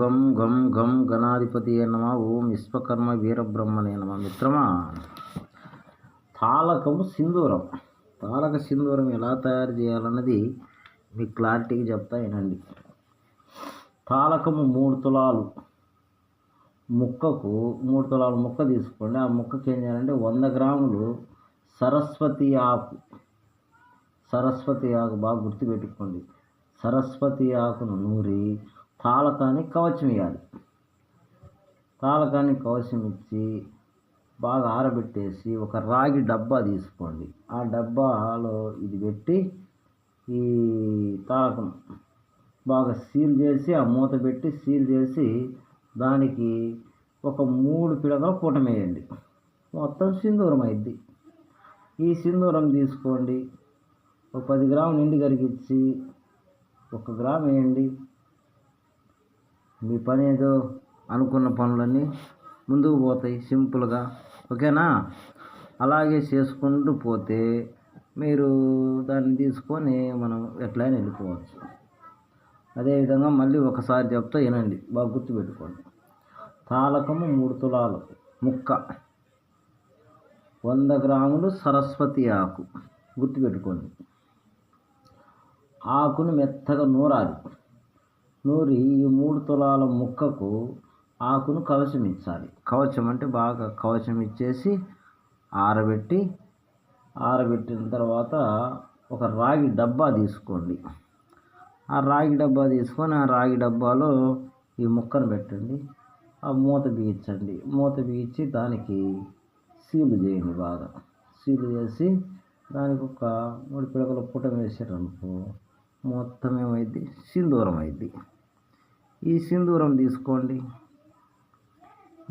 గం గం గం గణాధిపతి నమ. ఓం విశ్వకర్మ వీరబ్రహ్మనే నమ. మిత్రమా తాళకము సింధూరం. తాళక సింధూరం ఎలా తయారు చేయాలన్నది మీకు క్లారిటీగా చెప్తా వినండి. తాళకము మూడు తులాలు. ముక్కకు మూడు తులాల ముక్క తీసుకోండి. ఆ ముక్కకి ఏం చేయాలంటే వంద గ్రాములు సరస్వతి ఆకు. సరస్వతి ఆకు బాగా గుర్తుపెట్టుకోండి. సరస్వతి ఆకును నూరి తాళకాన్ని కవచం ఇవ్వాలి తాళకాన్ని కవచం ఇచ్చి బాగా ఆరబెట్టేసి ఒక రాగి డబ్బా తీసుకోండి. ఆ డబ్బాలో ఇది పెట్టి ఈ తాళకం బాగా సీల్ చేసి ఆ మూత పెట్టి సీల్ చేసి దానికి ఒక మూడు పిడకల పూటమేయండి మొత్తం సింధూరం అయింది ఈ సింధూరం తీసుకోండి. ఒక పది గ్రాములు నిండి కరిగించి ఒక గ్రామ్ వేయండి. మీ పని ఏదో అనుకున్న పనులన్నీ ముందుకు పోతాయి. సింపుల్గా. ఓకేనా? అలాగే చేసుకుంటూ పోతే మీరు దాన్ని తీసుకొని మనం ఎట్లయినా వెళ్ళిపోవచ్చు. అదేవిధంగా మళ్ళీ ఒకసారి చెప్తా వినండి. బాగా గుర్తుపెట్టుకోండి. తాలకము మూడు తులాలు. ముక్క. వంద గ్రాములు సరస్వతి ఆకు. గుర్తుపెట్టుకోండి. ఆకును మెత్తగా నూరాలి. నూరి ఈ మూడు తులాల ముక్కకు ఆకును కవచం ఇచ్చాలి కవచం అంటే బాగా కవచం ఇచ్చేసి ఆరబెట్టి ఆరబెట్టిన తర్వాత ఒక రాగి డబ్బా తీసుకోండి. ఆ రాగి డబ్బా తీసుకొని ఆ రాగి డబ్బాలో ఈ ముక్కను పెట్టండి. ఆ మూత బిగించండి. మూత బిగించి దానికి సీలు చేయండి బాగా. సీలు చేసి దానికి ఒక మూడు పిడకల పుటం వేసారనుకో మొత్తం ఏమైంది సింధూరం అయింది ఈ సింధూరం తీసుకోండి.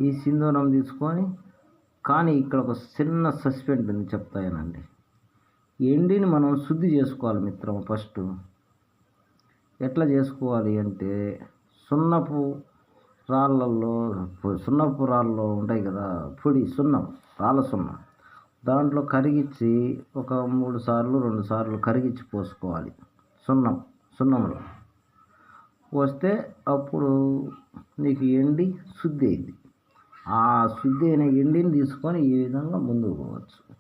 ఈ సింధూరం తీసుకొని కానీ ఇక్కడ ఒక చిన్న సస్పెండ్ ఉంది చెప్తాయనండి ఎండిని మనం శుద్ధి చేసుకోవాలి మిత్రం ఫస్ట్. ఎట్లా చేసుకోవాలి అంటే సున్నపు రాళ్ళల్లో సున్నపు రాళ్ళలో ఉంటాయి కదా పొడి సున్నం రాళ్ళ సున్నం. దాంట్లో కరిగించి ఒక మూడు సార్లు రెండు సార్లు కరిగించి పోసుకోవాలి. సున్నం సున్నంలో. వస్తే అప్పుడు నీకు ఎండి శుద్ధి అయింది. ఆ శుద్ధి అయిన ఎండిని తీసుకొని ఈ విధంగా ముందుకు పోవచ్చు.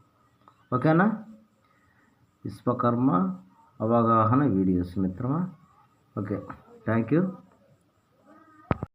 ఓకేనా? విశ్వకర్మ అవగాహన వీడియోస్ మిత్రమా? ఓకే. Thank you.